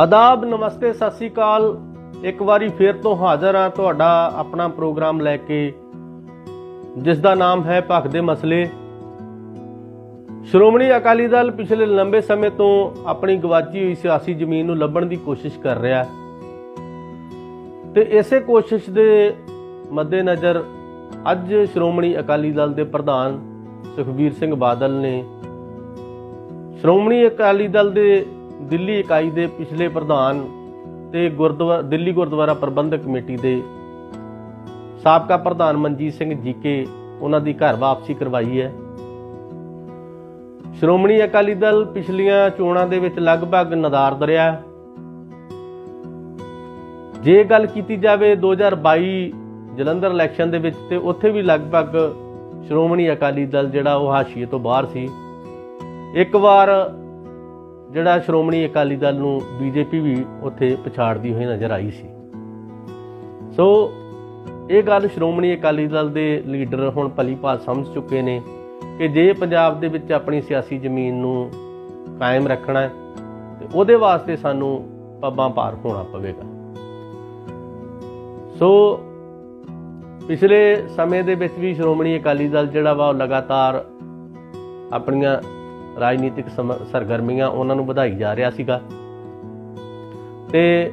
ਆਦਾਬ, ਨਮਸਤੇ, ਸਤਿ ਸ੍ਰੀ ਅਕਾਲ। ਇੱਕ ਵਾਰੀ ਫੇਰ ਤੋਂ ਹਾਜ਼ਰ ਹਾਂ ਤੁਹਾਡਾ ਆਪਣਾ ਪ੍ਰੋਗਰਾਮ ਲੈ ਕੇ, ਜਿਸ ਦਾ ਨਾਮ ਹੈ ਭਖ ਦੇ ਮਸਲੇ। ਸ਼੍ਰੋਮਣੀ ਅਕਾਲੀ ਦਲ ਪਿਛਲੇ ਲੰਬੇ ਸਮੇਂ ਤੋਂ ਆਪਣੀ ਗਵਾਚੀ ਹੋਈ ਸਿਆਸੀ ਜ਼ਮੀਨ ਨੂੰ ਲੱਭਣ ਦੀ ਕੋਸ਼ਿਸ਼ ਕਰ ਰਿਹਾ ਹੈ। ਤੇ ਇਸੇ ਕੋਸ਼ਿਸ਼ ਦੇ ਮੱਦੇਨਜ਼ਰ ਅੱਜ ਸ਼੍ਰੋਮਣੀ ਅਕਾਲੀ ਦਲ ਦੇ ਪ੍ਰਧਾਨ ਸੁਖਬੀਰ ਸਿੰਘ ਬਾਦਲ ਨੇ ਸ਼੍ਰੋਮਣੀ ਅਕਾਲੀ ਦਲ ਦੇ ਦਿੱਲੀ ਇਕਾਈ ਦੇ ਪਿਛਲੇ ਪ੍ਰਧਾਨ ਤੇ ਗੁਰਦੁਆਰਾ ਦਿੱਲੀ ਗੁਰਦੁਆਰਾ ਪ੍ਰਬੰਧਕ ਕਮੇਟੀ ਦੇ ਸਾਬਕਾ ਪ੍ਰਧਾਨ ਮਨਜੀਤ ਸਿੰਘ ਜੀਕੇ ਉਹਨਾਂ ਦੀ ਘਰ ਵਾਪਸੀ ਕਰਵਾਈ ਹੈ। ਸ਼੍ਰੋਮਣੀ ਅਕਾਲੀ ਦਲ ਪਿਛਲੀਆਂ ਚੋਣਾਂ ਦੇ ਵਿੱਚ ਲਗਭਗ ਨਦਾਰ ਦਰਿਆ। ਜੇ ਗੱਲ ਕੀਤੀ ਜਾਵੇ 2022 ਜਲੰਧਰ ਇਲੈਕਸ਼ਨ ਦੇ ਵਿੱਚ ਤੇ ਉੱਥੇ ਵੀ ਲਗਭਗ ਸ਼੍ਰੋਮਣੀ ਅਕਾਲੀ ਦਲ ਜਿਹੜਾ ਉਹ ਹਾਸ਼ੀਏ ਤੋਂ ਬਾਹਰ ਸੀ। ਇੱਕ ਵਾਰ ਜਿਹੜਾ ਸ਼੍ਰੋਮਣੀ ਅਕਾਲੀ ਦਲ ਨੂੰ ਬੀਜੇਪੀ ਵੀ ਉੱਥੇ ਪਛਾੜਦੀ ਹੋਈ ਨਜ਼ਰ ਆਈ ਸੀ। ਸੋ ਇਹ ਗੱਲ ਸ਼੍ਰੋਮਣੀ ਅਕਾਲੀ ਦਲ ਦੇ ਲੀਡਰ ਹੁਣ ਭਲੀ ਭਾਤ ਸਮਝ ਚੁੱਕੇ ਨੇ ਕਿ ਜੇ ਪੰਜਾਬ ਦੇ ਵਿੱਚ ਆਪਣੀ ਸਿਆਸੀ ਜ਼ਮੀਨ ਨੂੰ ਕਾਇਮ ਰੱਖਣਾ ਹੈ, ਤੇ ਉਹਦੇ ਵਾਸਤੇ ਸਾਨੂੰ ਪੱਬਾਂ ਪਾਰ ਹੋਣਾ ਪਵੇਗਾ। ਸੋ ਪਿਛਲੇ ਸਮੇਂ ਦੇ ਵਿੱਚ ਵੀ ਸ਼੍ਰੋਮਣੀ ਅਕਾਲੀ ਦਲ ਜਿਹੜਾ ਵਾ ਉਹ ਲਗਾਤਾਰ ਆਪਣੀਆਂ ਰਾਜਨੀਤਿਕ ਸਮ- ਸਰਗਰਮੀਆਂ ਉਹਨਾਂ ਨੂੰ ਵਧਾਈ ਜਾ ਰਿਹਾ ਸੀਗਾ। ਤੇ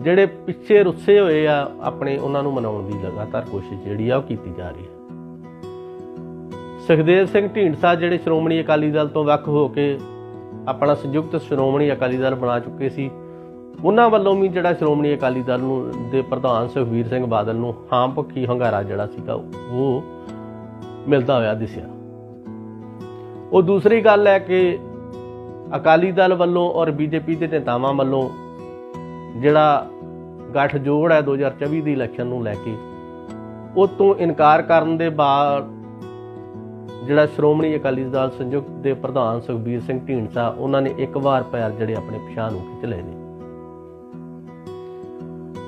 ਜਿਹੜੇ ਪਿੱਛੇ ਰੁੱਸੇ ਹੋਏ ਆ, ਆਪਣੇ ਉਹਨਾਂ ਨੂੰ ਮਨਾਉਣ ਦੀ ਲਗਾਤਾਰ ਕੋਸ਼ਿਸ਼ ਜਿਹੜੀ ਆ, ਉਹ ਕੀਤੀ ਜਾ ਰਹੀ ਹੈ। ਸੁਖਦੇਵ ਸਿੰਘ ਢੀਂਡਸਾ ਜਿਹੜੇ ਸ਼੍ਰੋਮਣੀ ਅਕਾਲੀ ਦਲ ਤੋਂ ਵੱਖ ਹੋ ਕੇ ਆਪਣਾ ਸੰਯੁਕਤ ਸ਼੍ਰੋਮਣੀ ਅਕਾਲੀ ਦਲ ਬਣਾ ਚੁੱਕੇ ਸੀ, ਉਹਨਾਂ ਵੱਲੋਂ ਵੀ ਜਿਹੜਾ ਸ਼੍ਰੋਮਣੀ ਅਕਾਲੀ ਦਲ ਨੂੰ, ਦੇ ਪ੍ਰਧਾਨ ਸੁਖਬੀਰ ਸਿੰਘ ਬਾਦਲ ਨੂੰ ਹਾਂ ਪੱਖੀ ਹੰਗਾਰਾ ਜਿਹੜਾ ਸੀਗਾ, ਉਹ ਮਿਲਦਾ ਹੋਇਆ ਦਿਸਿਆ। ਉਹ ਦੂਸਰੀ ਗੱਲ ਹੈ ਕਿ ਅਕਾਲੀ ਦਲ ਵੱਲੋਂ ਔਰ ਬੀਜੇਪੀ ਦੇ ਨੇਤਾਵਾਂ ਵੱਲੋਂ ਜਿਹੜਾ ਗੱਠ ਜੋੜ ਹੈ 2024 ਦੀ ਇਲੈਕਸ਼ਨ ਨੂੰ ਲੈ ਕੇ, ਉਹ ਤੋਂ ਇਨਕਾਰ ਕਰਨ ਦੇ ਬਾਅਦ ਜਿਹੜਾ ਸ਼੍ਰੋਮਣੀ ਅਕਾਲੀ ਦਲ ਸੰਯੁਕਤ ਦੇ ਪ੍ਰਧਾਨ ਸੁਖਬੀਰ ਸਿੰਘ ਢੀਂਡਸਾ, ਉਹਨਾਂ ਨੇ ਇੱਕ ਵਾਰ ਪੈਰ ਜਿਹੜੇ ਆਪਣੇ ਪਛਾਣ ਨੂੰ ਖਿੱਚ ਲਏ ਨੇ।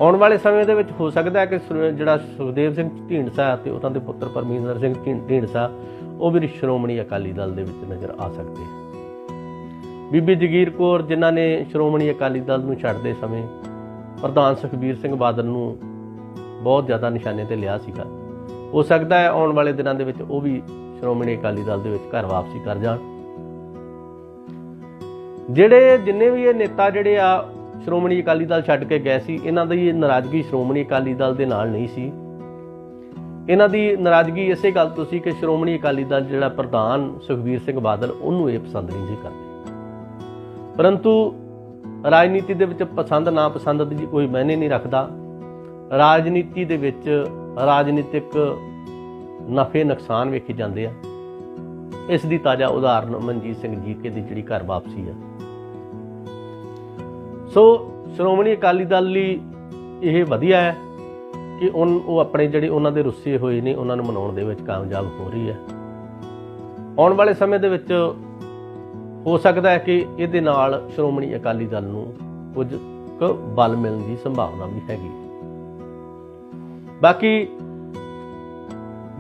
ਆਉਣ ਵਾਲੇ ਸਮੇਂ ਦੇ ਵਿੱਚ ਹੋ ਸਕਦਾ ਹੈ ਕਿ ਜਿਹੜਾ ਸੁਖਦੇਵ ਸਿੰਘ ਢੀਂਡਸਾ ਤੇ ਉਹਨਾਂ ਦੇ ਪੁੱਤਰ ਪਰਮਿੰਦਰ ਸਿੰਘ ਢੀਂ- ਢੀਂਡਸਾ ਉਹ ਵੀ ਸ਼੍ਰੋਮਣੀ ਅਕਾਲੀ ਦਲ ਦੇ ਵਿੱਚ ਨਜ਼ਰ ਆ ਸਕਦੇ ਹਨ। ਬੀਬੀ ਜਗੀਰ ਕੌਰ ਜਿਨ੍ਹਾਂ ਨੇ ਸ਼੍ਰੋਮਣੀ ਅਕਾਲੀ ਦਲ ਨੂੰ ਛੱਡਦੇ ਸਮੇਂ ਪ੍ਰਧਾਨ ਸੁਖਬੀਰ ਸਿੰਘ ਬਾਦਲ ਨੂੰ ਬਹੁਤ ਜ਼ਿਆਦਾ ਨਿਸ਼ਾਨੇ ਤੇ ਲਿਆ ਸੀਗਾ। ਹੋ ਸਕਦਾ ਹੈ ਆਉਣ ਵਾਲੇ ਦਿਨਾਂ ਦੇ ਵਿੱਚ ਉਹ ਵੀ ਸ਼੍ਰੋਮਣੀ ਅਕਾਲੀ ਦਲ ਦੇ ਵਿੱਚ ਘਰ ਵਾਪਸੀ ਕਰ ਜਾਣ। ਜਿਹੜੇ ਜਿੰਨੇ ਵੀ ਇਹ ਨੇਤਾ ਜਿਹੜੇ ਆ ਸ਼੍ਰੋਮਣੀ ਅਕਾਲੀ ਦਲ ਛੱਡ ਕੇ ਗਏ ਸੀ, ਇਹਨਾਂ ਦੀ ਨਾਰਾਜ਼ਗੀ ਸ਼੍ਰੋਮਣੀ ਅਕਾਲੀ ਦਲ ਦੇ ਨਾਲ ਨਹੀਂ ਸੀ। ਇਹਨਾਂ ਦੀ ਨਾਰਾਜ਼ਗੀ ਇਸੇ ਗੱਲ ਤੋਂ ਸੀ ਕਿ ਸ਼੍ਰੋਮਣੀ ਅਕਾਲੀ ਦਲ ਜਿਹੜਾ ਪ੍ਰਧਾਨ ਸੁਖਬੀਰ ਸਿੰਘ ਬਾਦਲ, ਉਹਨੂੰ ਇਹ ਪਸੰਦ ਨਹੀਂ ਸੀ ਕਰਦੇ। ਪਰੰਤੂ ਰਾਜਨੀਤੀ ਦੇ ਵਿੱਚ ਪਸੰਦ ਨਾ ਪਸੰਦ ਦੀ ਕੋਈ ਮਾਇਨੇ ਨਹੀਂ ਰੱਖਦਾ। ਰਾਜਨੀਤੀ ਦੇ ਵਿੱਚ ਰਾਜਨੀਤਿਕ ਨਫੇ, ਨੁਕਸਾਨ ਵੇਖੇ ਜਾਂਦੇ ਆ। ਇਸ ਦੀ ਤਾਜ਼ਾ ਉਦਾਹਰਨ ਮਨਜੀਤ ਸਿੰਘ ਜੀਕੇ ਦੀ ਜਿਹੜੀ ਘਰ ਵਾਪਸੀ ਆ। ਸੋ ਸ਼੍ਰੋਮਣੀ ਅਕਾਲੀ ਦਲ ਲਈ ਇਹ ਵਧੀਆ ਹੈ। ਕਿ ਉਨ ਉਹ ਆਪਣੇ ਜਿਹੜੇ ਉਹਨਾਂ ਦੇ ਰੁੱਸੇ ਹੋਏ ਨੇ, ਉਹਨਾਂ ਨੂੰ ਮਨਾਉਣ ਦੇ ਵਿੱਚ ਕਾਮਯਾਬ ਹੋ ਰਹੀ ਹੈ। ਆਉਣ ਵਾਲੇ ਸਮੇਂ ਦੇ ਵਿੱਚ ਹੋ ਸਕਦਾ ਹੈ ਕਿ ਇਹਦੇ ਨਾਲ ਸ਼੍ਰੋਮਣੀ ਅਕਾਲੀ ਦਲ ਨੂੰ ਕੁਝ ਕੁ ਬਲ ਮਿਲਣ ਦੀ ਸੰਭਾਵਨਾ ਵੀ ਹੈਗੀ। ਬਾਕੀ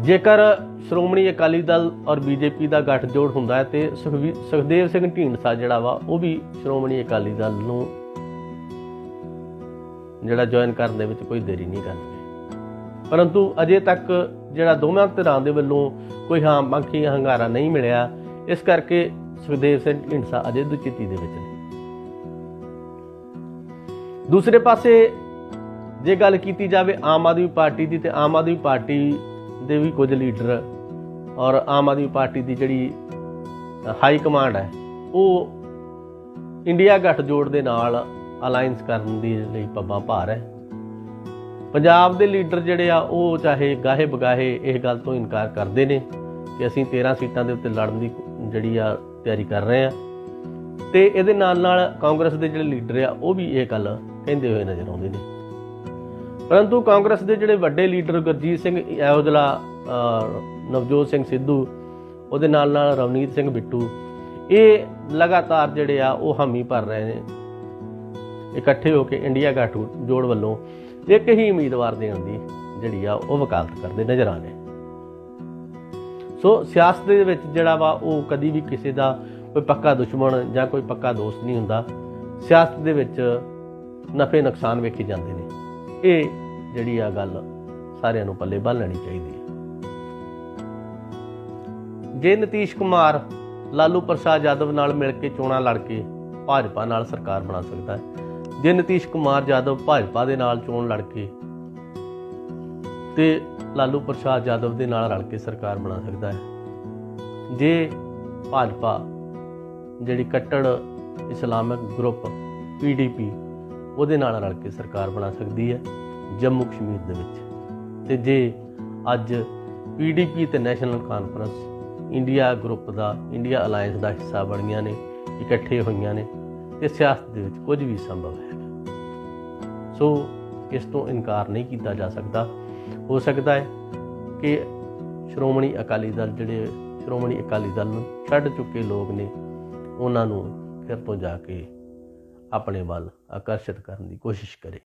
ਜੇਕਰ ਸ਼੍ਰੋਮਣੀ ਅਕਾਲੀ ਦਲ ਔਰ ਬੀਜੇਪੀ ਦਾ ਗੱਠਜੋੜ ਹੁੰਦਾ ਹੈ ਤੇ ਸੁਖਵੀ- ਸੁਖਦੇਵ ਸਿੰਘ ਢੀਂਡਸਾ ਜਿਹੜਾ ਵਾ, ਉਹ ਵੀ ਸ਼੍ਰੋਮਣੀ ਅਕਾਲੀ ਦਲ ਨੂੰ ਜਿਹੜਾ ਜੁਆਇਨ ਕਰਨ ਦੇ ਵਿੱਚ ਕੋਈ ਦੇਰੀ ਨਹੀਂ ਕਰਨਗੇ। ਪਰੰਤੂ ਅਜੇ ਤੱਕ ਜਿਹੜਾ ਦੋਵਾਂ ਧਿਰਾਂ ਦੇ ਵੱਲੋਂ ਕੋਈ ਹਾਂ ਬਾਕੀ ਹੰਗਾਰਾ ਨਹੀਂ ਮਿਲਿਆ, ਇਸ ਕਰਕੇ ਸੁਖਦੇਵ ਸਿੰਘ ਢੀਂਡਸਾ ਅਜੇ ਦੁਚਿੱਤੀ ਦੇ ਵਿੱਚ ਨੇ। ਦੂਸਰੇ ਪਾਸੇ ਜੇ ਗੱਲ ਕੀਤੀ ਜਾਵੇ ਆਮ ਆਦਮੀ ਪਾਰਟੀ ਦੀ, ਤੇ ਆਮ ਆਦਮੀ ਪਾਰਟੀ ਦੇ ਵੀ ਕੁਝ ਲੀਡਰ ਔਰ ਆਮ ਆਦਮੀ ਪਾਰਟੀ ਦੀ ਜਿਹੜੀ ਹਾਈ ਕਮਾਂਡ ਹੈ, ਉਹ ਇੰਡੀਆ ਗੱਠਜੋੜ ਦੇ ਨਾਲ ਅਲਾਈਅੰਸ ਕਰਨ ਦੀ ਲਈ ਪੱਬਾਂ ਭਾਰ ਹੈ। ਪੰਜਾਬ ਦੇ ਲੀਡਰ ਜਿਹੜੇ ਆ, ਉਹ ਚਾਹੇ ਗਾਹੇ ਬਗਾਹੇ ਇਹ ਗੱਲ ਤੋਂ ਇਨਕਾਰ ਕਰਦੇ ਨੇ ਕਿ ਅਸੀਂ 13 ਸੀਟਾਂ ਦੇ ਉੱਤੇ ਲੜਨ ਦੀ ਜਿਹੜੀ ਆ ਤਿਆਰੀ ਕਰ ਰਹੇ ਆ। ਤੇ ਇਹਦੇ ਨਾਲ ਨਾਲ ਕਾਂਗਰਸ ਦੇ ਜਿਹੜੇ ਲੀਡਰ ਆ, ਉਹ ਵੀ ਇਹ ਗੱਲ ਕਹਿੰਦੇ ਹੋਏ ਨਜ਼ਰ ਆਉਂਦੇ ਨੇ। ਪਰੰਤੂ ਕਾਂਗਰਸ ਦੇ ਜਿਹੜੇ ਵੱਡੇ ਲੀਡਰ ਗੁਰਜੀਤ ਸਿੰਘ ਐਉਜਲਾ ਨਵਜੋਤ ਸਿੰਘ ਸਿੱਧੂ, ਉਹਦੇ ਨਾਲ ਨਾਲ ਰਵਨੀਤ ਸਿੰਘ ਬਿੱਟੂ, ਇਹ ਲਗਾਤਾਰ ਜਿਹੜੇ ਆ, ਉਹ ਹਾਮੀ ਭਰ ਰਹੇ ਨੇ। ਇਕੱਠੇ ਹੋ ਕੇ ਇੰਡੀਆ ਗਾਠੂ ਜੋੜ ਵੱਲੋਂ ਇੱਕ ਹੀ ਉਮੀਦਵਾਰ ਦੇ ਦੀ ਜਿਹੜੀ ਆ ਉਹ ਵਕਾਲਤ ਕਰਦੇ ਨਜ਼ਰ ਆ ਰਹੇ ਸੋ ਸਿਆਸਤ ਦੇ ਵਿੱਚ ਜਿਹੜਾ ਵਾ ਉਹ ਕਦੀ ਵੀ ਕਿਸੇ ਦਾ ਕੋਈ ਪੱਕਾ ਦੁਸ਼ਮਣ ਜਾਂ ਕੋਈ ਪੱਕਾ ਦੋਸਤ ਨਹੀਂ ਹੁੰਦਾ। ਸਿਆਸਤ ਦੇ ਵਿੱਚ ਨਫੇ ਨੁਕਸਾਨ ਵੇਖੇ ਜਾਂਦੇ ਨੇ। ਇਹ ਜਿਹੜੀ ਆ ਗੱਲ ਸਾਰਿਆਂ ਨੂੰ ਪੱਲੇ ਬੰਨ ਲੈਣੀ ਚਾਹੀਦੀ ਹੈ। ਜੇ ਨਤੀਸ਼ ਕੁਮਾਰ, ਲਾਲੂ ਪ੍ਰਸਾਦ ਯਾਦਵ ਨਾਲ ਮਿਲ ਕੇ ਚੋਣਾਂ ਲੜ ਕੇ ਭਾਜਪਾ ਨਾਲ ਸਰਕਾਰ ਬਣਾ ਸਕਦਾ ਹੈ ਜੇ ਨਤੀਸ਼ ਕੁਮਾਰ ਯਾਦਵ ਭਾਜਪਾ ਦੇ ਨਾਲ ਚੋਣ ਲੜ ਕੇ ਤੇ ਲਾਲੂ ਪ੍ਰਸਾਦ ਯਾਦਵ ਦੇ ਨਾਲ ਰਲ ਕੇ ਸਰਕਾਰ ਬਣਾ ਸਕਦਾ ਹੈ। ਜੇ ਭਾਜਪਾ ਜਿਹੜੀ ਕੱਟੜ ਇਸਲਾਮਿਕ ਗਰੁੱਪ ਪੀਡੀਪੀ ਉਹਦੇ ਨਾਲ ਰਲ ਕੇ ਸਰਕਾਰ ਬਣਾ ਸਕਦੀ ਹੈ ਜੰਮੂ ਕਸ਼ਮੀਰ ਦੇ ਵਿੱਚ। ਤੇ ਜੇ ਅੱਜ ਪੀਡੀਪੀ ਤੇ ਨੈਸ਼ਨਲ ਕਾਨਫਰੰਸ ਇੰਡੀਆ ਗਰੁੱਪ ਦਾ, ਇੰਡੀਆ ਅਲਾਈਅੰਸ ਦਾ ਹਿੱਸਾ ਬਣੀਆਂ ਨੇ, ਇਕੱਠੇ ਹੋਈਆਂ ਨੇ, ਤੇ ਸਿਆਸਤ ਦੇ ਵਿੱਚ ਕੁਝ ਵੀ ਸੰਭਵ ਹੈ। ਸੋ ਇਸ ਤੋਂ ਇਨਕਾਰ ਨਹੀਂ ਕੀਤਾ ਜਾ ਸਕਦਾ। ਹੋ ਸਕਦਾ ਹੈ ਕਿ ਸ਼੍ਰੋਮਣੀ ਅਕਾਲੀ ਦਲ ਜਿਹੜੇ ਸ਼੍ਰੋਮਣੀ ਅਕਾਲੀ ਦਲ ਨੂੰ ਛੱਡ ਚੁੱਕੇ ਲੋਕ ਨੇ, ਉਹਨਾਂ ਨੂੰ ਫਿਰ ਤੋਂ ਜਾ ਕੇ ਆਪਣੇ ਵੱਲ ਆਕਰਸ਼ਿਤ ਕਰਨ ਦੀ ਕੋਸ਼ਿਸ਼ ਕਰੇ।